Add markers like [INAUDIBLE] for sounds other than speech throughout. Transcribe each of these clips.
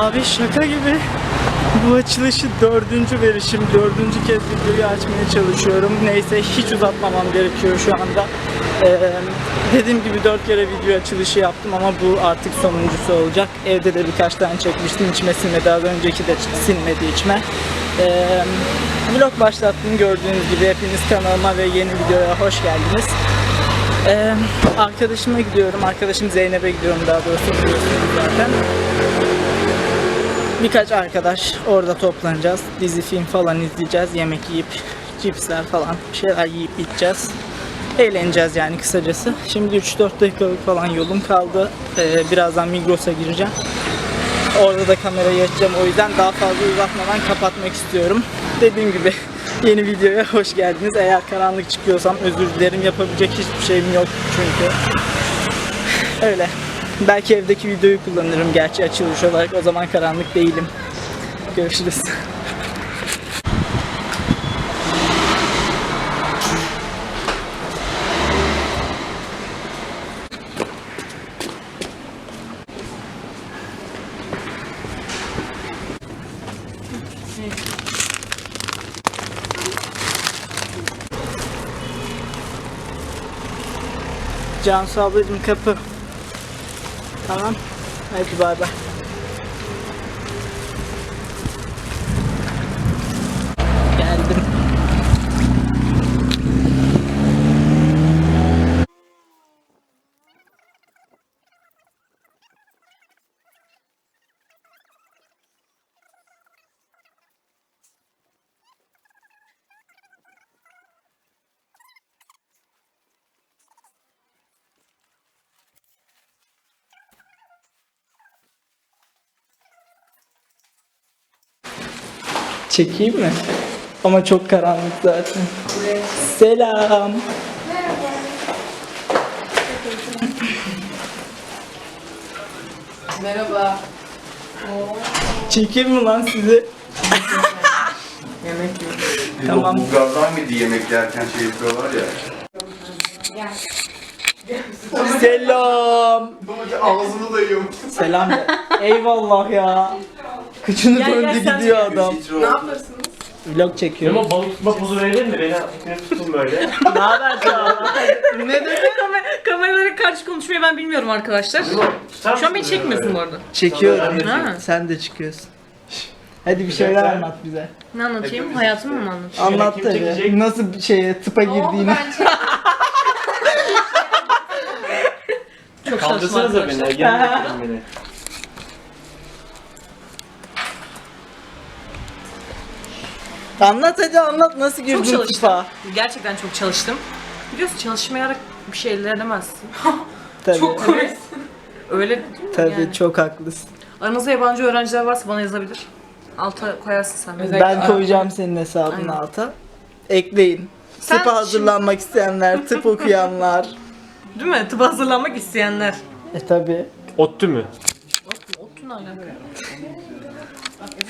Abi şaka gibi bu açılışı dördüncü verişim, dördüncü kez videoyu açmaya çalışıyorum. Neyse hiç uzatmamam gerekiyor şu anda. Ee, dediğim gibi dört kere video açılışı yaptım ama bu artık sonuncusu olacak. Evde de birkaç tane çekmiştim, içime sinmedi. Az önceki de sinmedi içime. Ee, vlog başlattım gördüğünüz gibi. Hepiniz kanalıma ve yeni videoya hoş geldiniz. Ee, arkadaşıma gidiyorum. Arkadaşım Zeynep'e gidiyorum daha doğrusu biliyorsunuz zaten. Birkaç arkadaş orada toplanacağız. Dizi, film falan izleyeceğiz. Yemek yiyip cipsler falan şeyler yiyip içeceğiz. Eğleneceğiz yani kısacası. Şimdi 3-4 dakikalık falan yolum kaldı. Ee, birazdan Migros'a gireceğim. Orada da kamerayı açacağım. O yüzden daha fazla uzatmadan kapatmak istiyorum. Dediğim gibi [LAUGHS] yeni videoya hoş geldiniz. Eğer karanlık çıkıyorsam özür dilerim. Yapabilecek hiçbir şeyim yok çünkü. Öyle. Belki evdeki videoyu kullanırım gerçi açılış olarak. O zaman karanlık değilim. Görüşürüz. Cansu ablacığım kapı. Tamam. Hadi bay bay. Çekeyim mi? Ama çok karanlık zaten. Selam. Merhaba. Çekeyim mi lan sizi? Yemek yiyorum. Biz Tamam. o Bulgarlar mıydı yemek yerken şey yapıyorlar ya. Selam. Ağzını dayıyorum. Selam. de. Eyvallah ya. Kıçını döndü gidiyor adam. Ne yaparsınız? Vlog çekiyorum. Ama balık tutma pozu verelim mi? Beni tekne tutun böyle. [LAUGHS] ne haber canım? ne dedi? Kamer- kameralara karşı konuşmayı ben bilmiyorum arkadaşlar. Tutar Şu an beni mısın çekmiyorsun bu böyle? arada. Çekiyorum. Ha. Sen de çıkıyorsun. Hadi bir şeyler Sen- anlat bize. Ne anlatayım? Hayatımı mı anlatayım? Anlat kim tabii. Nasıl bir şeye tıpa girdiğini. ben [LAUGHS] Çok çalışma Kaldırsanıza arkadaşlar. beni. Getirin beni. Anlat hadi anlat nasıl girdin Çok çalıştım. tıpa. Gerçekten çok çalıştım. Biliyorsun çalışmayarak bir şey elde edemezsin. Tabii. Çok komik. Öyle değil mi Tabii yani? çok haklısın. Aranızda yabancı öğrenciler varsa bana yazabilir. Alta koyarsın sen. beni. Özellikle- Ben koyacağım senin hesabını Aynen. alta. Ekleyin. Sen Tıpa hazırlanmak isteyenler, tıp [LAUGHS] okuyanlar. Değil mi? Tıpa hazırlanmak isteyenler. E tabi. Ottu mu? Otun alaka.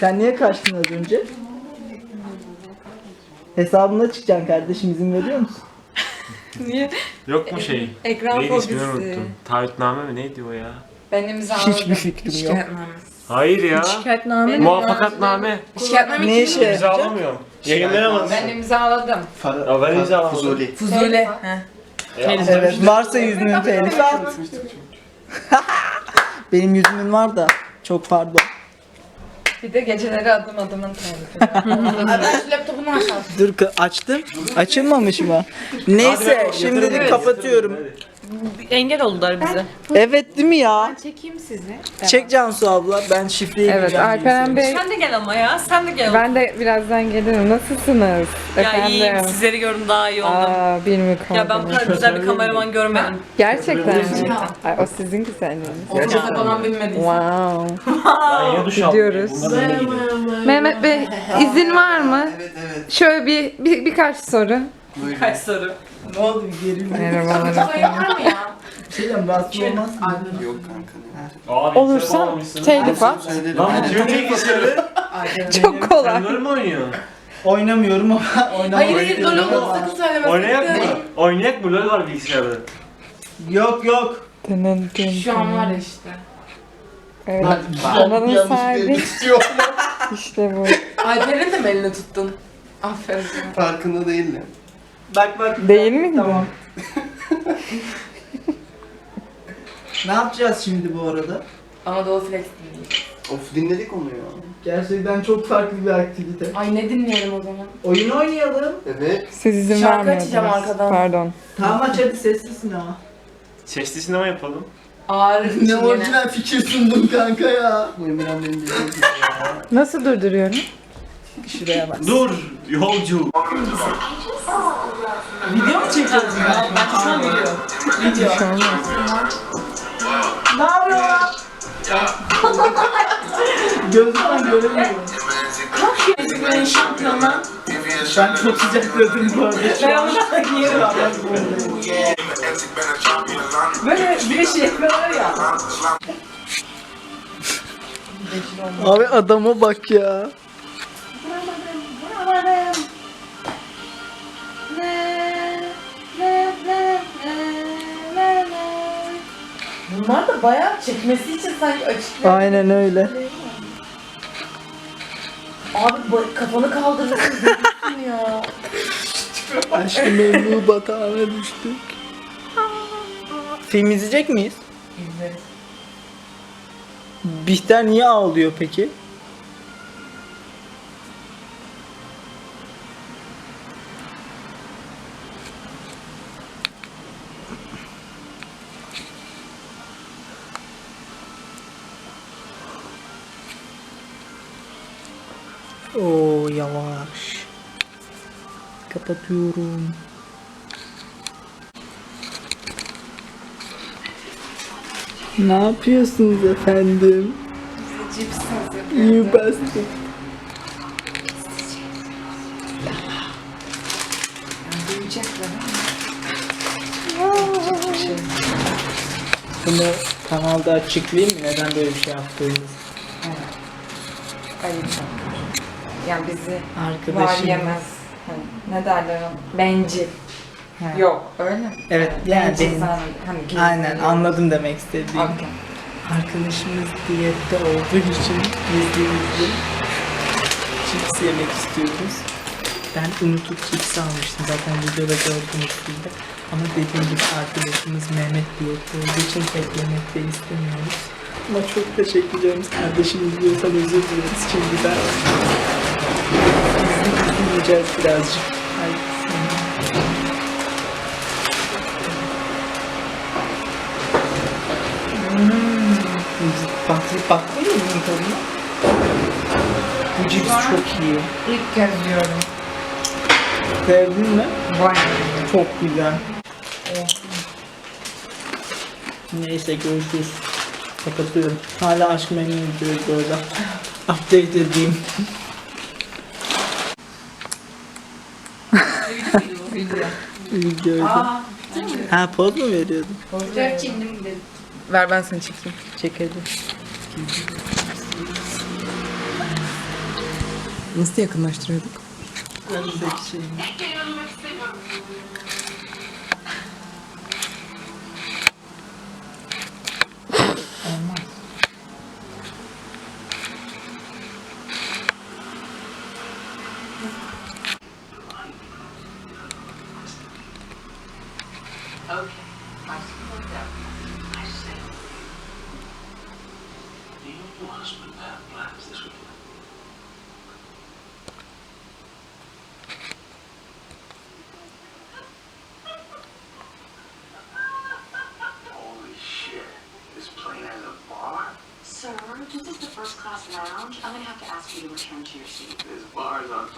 Sen niye kaçtın az önce? Hesabına çıkacaksın kardeşim izin veriyor musun? [LAUGHS] Niye? Yok mu şey? Ekran Neydi ismini fobisi. unuttum. Taahhütname mi neydi o ya? Ben imzaladım. Hiçbir fikrim yok. Şikayetname. Hayır ya. Şikayetname. Muvaffakatname. Şikayetname Ne işe yarayacak? İmzalamıyorum. Yayınlayamazsın. Ben imzaladım. Ya ben imzalamadım. Fuzuli. Fuzuli. He. Evet varsa yüzünün telifi at. [LAUGHS] Benim yüzümün var da çok pardon. Bir de geceleri adım adımın tarifi. Ben şu laptopumu. Dur kı- açtım. Açılmamış mı? Neyse şimdilik kapatıyorum. Engel oldular bize. Evet değil mi ya? Çekeyim sizi. Çek Cansu abla ben şifreyi Evet gireceğim Alperen Bey Sen de gel ama ya. Sen de gel. ben de birazdan gelirim. Nasılsınız? ya Efendim. iyiyim. Sizleri gördüm daha iyi oldum. Aa, bir mi Ya ben bu kadar güzel bir kameraman görmedim. Gerçekten mi? Ay, o sizin güzelliğiniz. Otursa falan bilmediysen. Wow. [LAUGHS] Ben yine duş aldım. Gidiyoruz. Bunlar? Mehmet Bey izin var mı? Evet evet. Şöyle bir, bir birkaç soru. Kaç soru. Ne oldu gerildim. Merhabalar. Sayı var mı ya? Bir şey diyeyim rahatsız olmaz mı? Yok kanka. Bilgisayar Olursa bağlamışsın. telif at. Lan bu kimin bilgisayarı? Çok kolay. Sen LoL mü oynuyorsun? Oynamıyorum ama oynamayı Hayır hayır biliyorum. dolu sakın söylemesin. Oynayak mı? Oynayak mı? LoL var bilgisayarda. Yok yok. Şu an var ya işte. Evet. Kanalın sahibi istiyor. [LAUGHS] işte bu. Alper'in de mi elini tuttun? Aferin. Farkında değilim. Bak bak. Değil miydi? Tamam. [LAUGHS] ne yapacağız şimdi bu arada? Anadolu Flex dinleyeyim. Of dinledik onu ya. Gerçekten çok farklı bir aktivite. Ay ne dinleyelim o zaman? Oyun oynayalım. Evet. Siz izin Şarkı vermiyordunuz. açacağım arkadan. Pardon. Tamam aç hadi sessizsin ama. Sesli sinema yapalım. İçin Ne yine. orijinal fikir sundun kanka ya. Bu Emirhan benim dediğim gibi ya. Nasıl durduruyorum? Şuraya bak. Dur yolcu. Video mu çekiyorsun ya? Ben şu an video. Video. Şu an Ne yapıyor? Gözümden göremiyorum. Ezgi'nin şampiyonu. Ben çok sıcakladım bu arada. Şu an yerim var bak bu arada. Böyle bir şey yapıyorlar ya. Abi adama bak ya. Bunlar da bayağı çekmesi için sanki açık. Aynen öyle. Abi ba- kafanı kaldırırsın [LAUGHS] görürsün ya. Aşkı memnu batağına düştük. Film izleyecek miyiz? İzleriz. Bihter niye ağlıyor peki? Kapatıyorum. Ne yapıyorsunuz efendim? Cips hazır. İyi bastım. Duyacaklar Bunu kanalda açıklayayım mı neden böyle bir şey yaptığımızı? Ayıp. Yani bizi var Arkadaşım. yemez. Hani ne derler ona? Bencil. Ha. Yok öyle mi? Evet yani Bencil benim. sana hani gizli Aynen değil. anladım demek istediğim. Okey. Arkadaşımız diyette olduğu için gizli gizli cips yemek istiyoruz. Ben unutup cips almıştım zaten videoda gördüğünüz gibi. Ama dediğim gibi arkadaşımız Mehmet diyette olduğu için pek yemek de istemiyoruz. Ama çok teşekkür ediyoruz kardeşim izliyorsan özür dileriz şimdiden. Gizli gizli yiyeceğiz birazcık. Ay, Hmm. Patlayıp bakmıyor musun tadına? Bu cips çok iyi. İlk kez yiyorum. Sevdin mi? Vay. Çok güzel. Neyse görüşürüz. Kapatıyorum. Hala aşk memnun ediyoruz bu arada. Update edeyim. Video. Ha poz mu veriyordun? Fotoğraf çindim dedim. Ver ben seni çekeyim. Çek hadi. Nasıl yakınlaştırıyorduk? Önündeki şey. Class lounge. I'm gonna have to ask you to return to your seat. This bar's on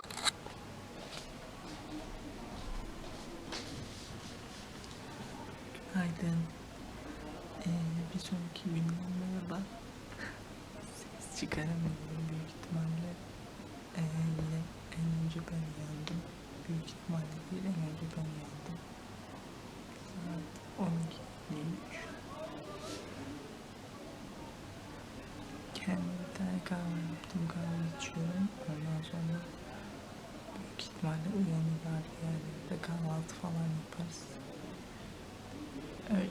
Aydın. Ee, bir sonraki günden merhaba. Ses çıkaramıyorum büyük ihtimalle. Ee, yine en önce ben uyandım. Büyük ihtimalle değil en önce ben uyandım. Saat 12.53. kahve yaptım kahve içiyorum. Ondan sonra büyük ihtimalle uyanır belki yerlerde kahvaltı falan yaparız. Öyle. [LAUGHS]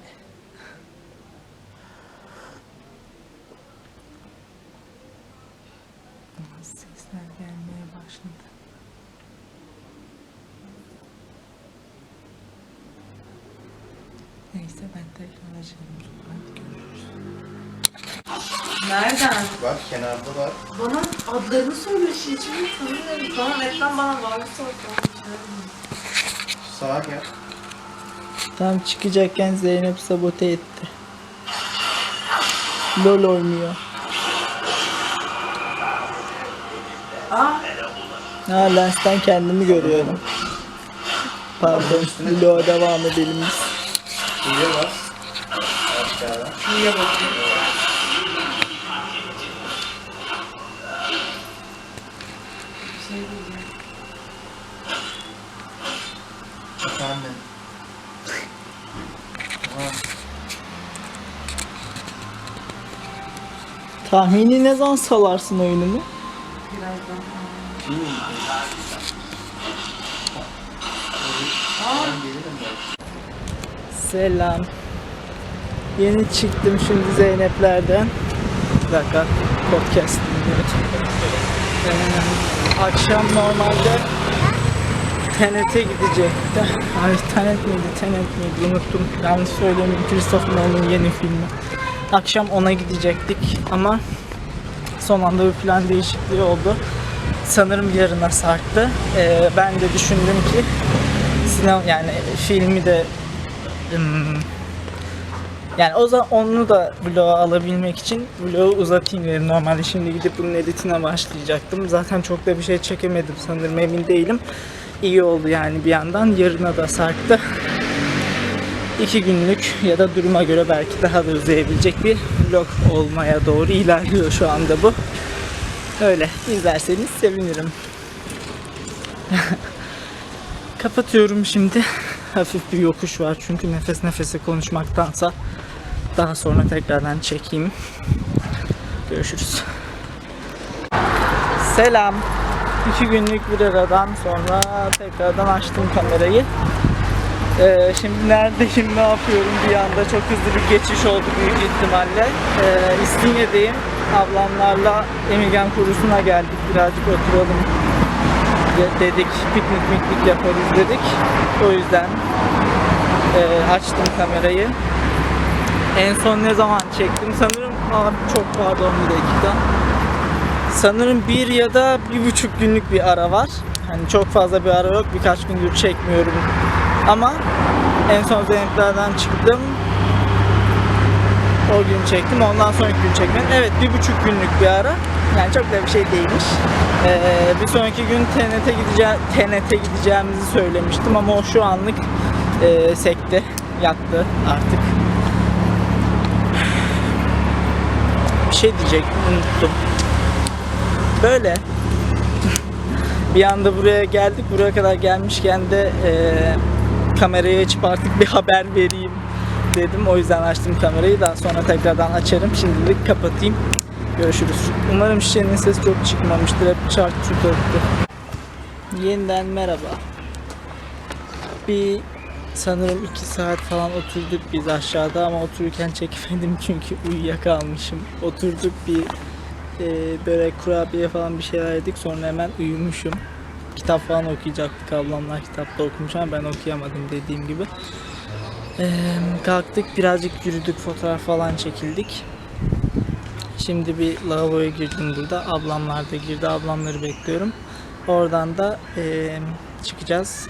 Ama sesler gelmeye başladı. Neyse ben tekrar açarım. Hadi görüşürüz. Nereden? Bak kenarda var. Bana adlarını söyle şey için tanıyorum. Tamam etten bana varsa Sağa gel. Tam çıkacakken Zeynep sabote etti. LOL oynuyor. Aa Ha lensten kendimi görüyorum. Pardon. Vlog'a devam edelim biz. İyiye bas. Aşağıda. niye bakayım? Bir şey diyeceğim. Efendim. Tamam. Tahmini ne zaman salarsın oyunumu? Birazdan. Selam. Yeni çıktım şimdi Zeynep'lerden. Bir dakika. Podcast. Ee, akşam normalde TNT gidecekti. Ay TNT miydi, TNT miydi unuttum. Yanlış söyleyeyim. Christopher Nolan'ın yeni filmi. Akşam ona gidecektik ama son anda bir plan değişikliği oldu. Sanırım yarına sarktı. Ee, ben de düşündüm ki sinema yani filmi de Hmm. Yani o zaman onu da vloga alabilmek için vlogu uzatayım dedim. Normalde şimdi gidip bunun editine başlayacaktım. Zaten çok da bir şey çekemedim sanırım emin değilim. İyi oldu yani bir yandan. Yarına da sarktı. İki günlük ya da duruma göre belki daha da uzayabilecek bir vlog olmaya doğru ilerliyor şu anda bu. Öyle izlerseniz sevinirim. [LAUGHS] Kapatıyorum şimdi. Hafif bir yokuş var çünkü nefes nefese konuşmaktansa daha sonra tekrardan çekeyim. Görüşürüz. Selam. İki günlük bir aradan sonra tekrardan açtım kamerayı. Ee, şimdi neredeyim, ne yapıyorum bir anda çok hızlı bir geçiş oldu büyük ihtimalle. Ee, İstinye'deyim. Ablamlarla Emirgan Kurusu'na geldik. Birazcık oturalım de- dedik piknik miknik yaparız dedik. O yüzden e, açtım kamerayı. En son ne zaman çektim? Sanırım abi çok pardon bir dakika. Sanırım bir ya da bir buçuk günlük bir ara var. Hani çok fazla bir ara yok. Birkaç gündür çekmiyorum. Ama en son Zeynep'lerden çıktım. O gün çektim. Ondan sonraki gün çekmedim. Evet bir buçuk günlük bir ara. Yani çok da bir şey değilmiş. Ee, bir sonraki gün TNT gideceğim TNT gideceğimizi söylemiştim ama o şu anlık e, sekte yattı artık. Bir şey diyecektim unuttum. Böyle. [LAUGHS] bir anda buraya geldik. Buraya kadar gelmişken de e, kamerayı açıp artık bir haber vereyim dedim. O yüzden açtım kamerayı. Daha sonra tekrardan açarım. Şimdilik kapatayım. Görüşürüz. Umarım şişenin sesi çok çıkmamıştır. Hep çarp öttü. Yeniden merhaba. Bir sanırım 2 saat falan oturduk biz aşağıda ama otururken çekemedim [LAUGHS] çünkü uyuyakalmışım. Oturduk bir e, börek, kurabiye falan bir şeyler yedik sonra hemen uyumuşum. Kitap falan okuyacaktık ablamlar kitapta okumuş ama ben okuyamadım dediğim gibi. Ee, kalktık birazcık yürüdük fotoğraf falan çekildik. Şimdi bir lavaboya girdim burada. Ablamlar da girdi. Ablamları bekliyorum. Oradan da eee, çıkacağız.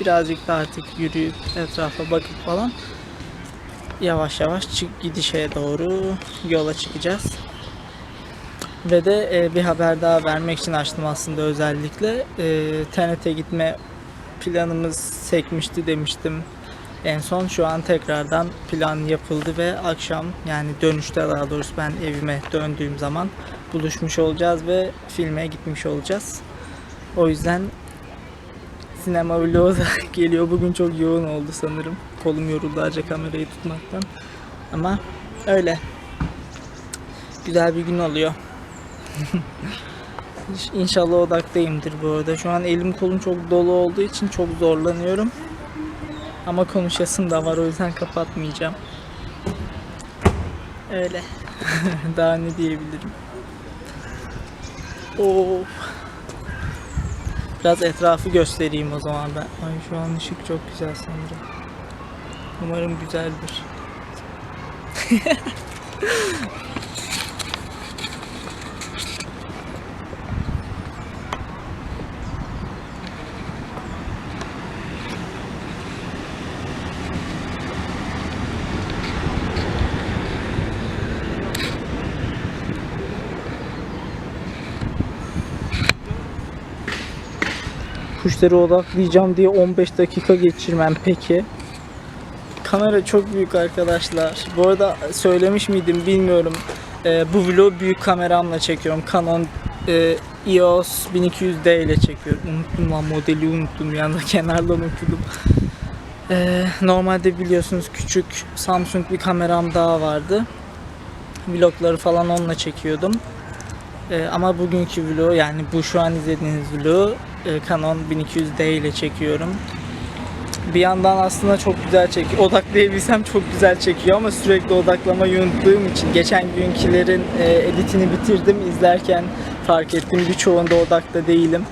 Birazcık da artık yürüyüp etrafa bakıp falan yavaş yavaş çık gidişe doğru yola çıkacağız. Ve de eee, bir haber daha vermek için açtım aslında özellikle. Eee TNT gitme planımız sekmişti demiştim en son şu an tekrardan plan yapıldı ve akşam yani dönüşte daha doğrusu ben evime döndüğüm zaman buluşmuş olacağız ve filme gitmiş olacağız. O yüzden sinema vlogu da [LAUGHS] geliyor. Bugün çok yoğun oldu sanırım. Kolum yoruldu acı kamerayı tutmaktan. Ama öyle. Güzel bir gün oluyor. [LAUGHS] İnşallah odaktayımdır bu arada. Şu an elim kolum çok dolu olduğu için çok zorlanıyorum. Ama konuşasım da var o yüzden kapatmayacağım. Öyle. [LAUGHS] Daha ne diyebilirim. Of. Biraz etrafı göstereyim o zaman ben. Ay şu an ışık çok güzel sanırım. Umarım güzeldir. [LAUGHS] Kuşları odaklayacağım diye 15 dakika geçirmem peki. Kamera çok büyük arkadaşlar. Bu arada söylemiş miydim bilmiyorum. Ee, bu vlogu büyük kameramla çekiyorum. Canon e, EOS 1200D ile çekiyorum. Unuttum lan modeli unuttum anda [LAUGHS] kenardan okudum. Ee, normalde biliyorsunuz küçük Samsung bir kameram daha vardı. Vlogları falan onunla çekiyordum. Ee, ama bugünkü vlogu yani bu şu an izlediğiniz vlogu e, Canon 1200D ile çekiyorum. Bir yandan aslında çok güzel çekiyor. Odaklayabilsem çok güzel çekiyor ama sürekli odaklamayı unuttuğum için geçen günkülerin e, editini bitirdim. izlerken fark ettim birçoğunda odakta değilim.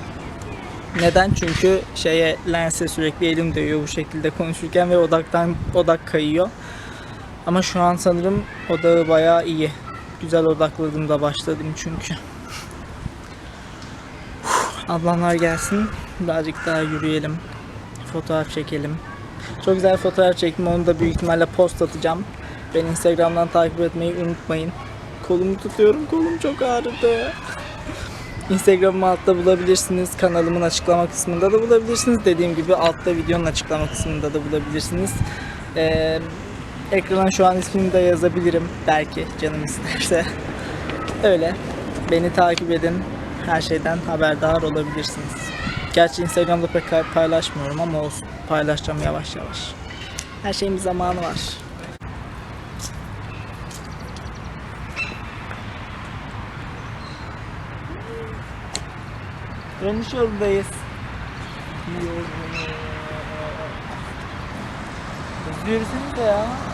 Neden? Çünkü şeye lense sürekli elim değiyor bu şekilde konuşurken ve odaktan odak kayıyor. Ama şu an sanırım odağı bayağı iyi. Güzel odakladığımda başladım çünkü. Ablamlar gelsin. Birazcık daha yürüyelim. Fotoğraf çekelim. Çok güzel fotoğraf çektim. Onu da büyük ihtimalle post atacağım. Beni Instagram'dan takip etmeyi unutmayın. Kolumu tutuyorum. Kolum çok ağrıdı. Instagram'ımı altta bulabilirsiniz. Kanalımın açıklama kısmında da bulabilirsiniz. Dediğim gibi altta videonun açıklama kısmında da bulabilirsiniz. Ee, ekrana şu an ismini de yazabilirim. Belki canım isterse. Öyle. Beni takip edin. Her şeyden haberdar olabilirsiniz. Gerçi Instagram'da pek paylaşmıyorum ama olsun. Paylaşacağım yavaş yavaş. Her şeyin bir zamanı var. Dönüş yolundayız. Hızlı yürüsenize ya.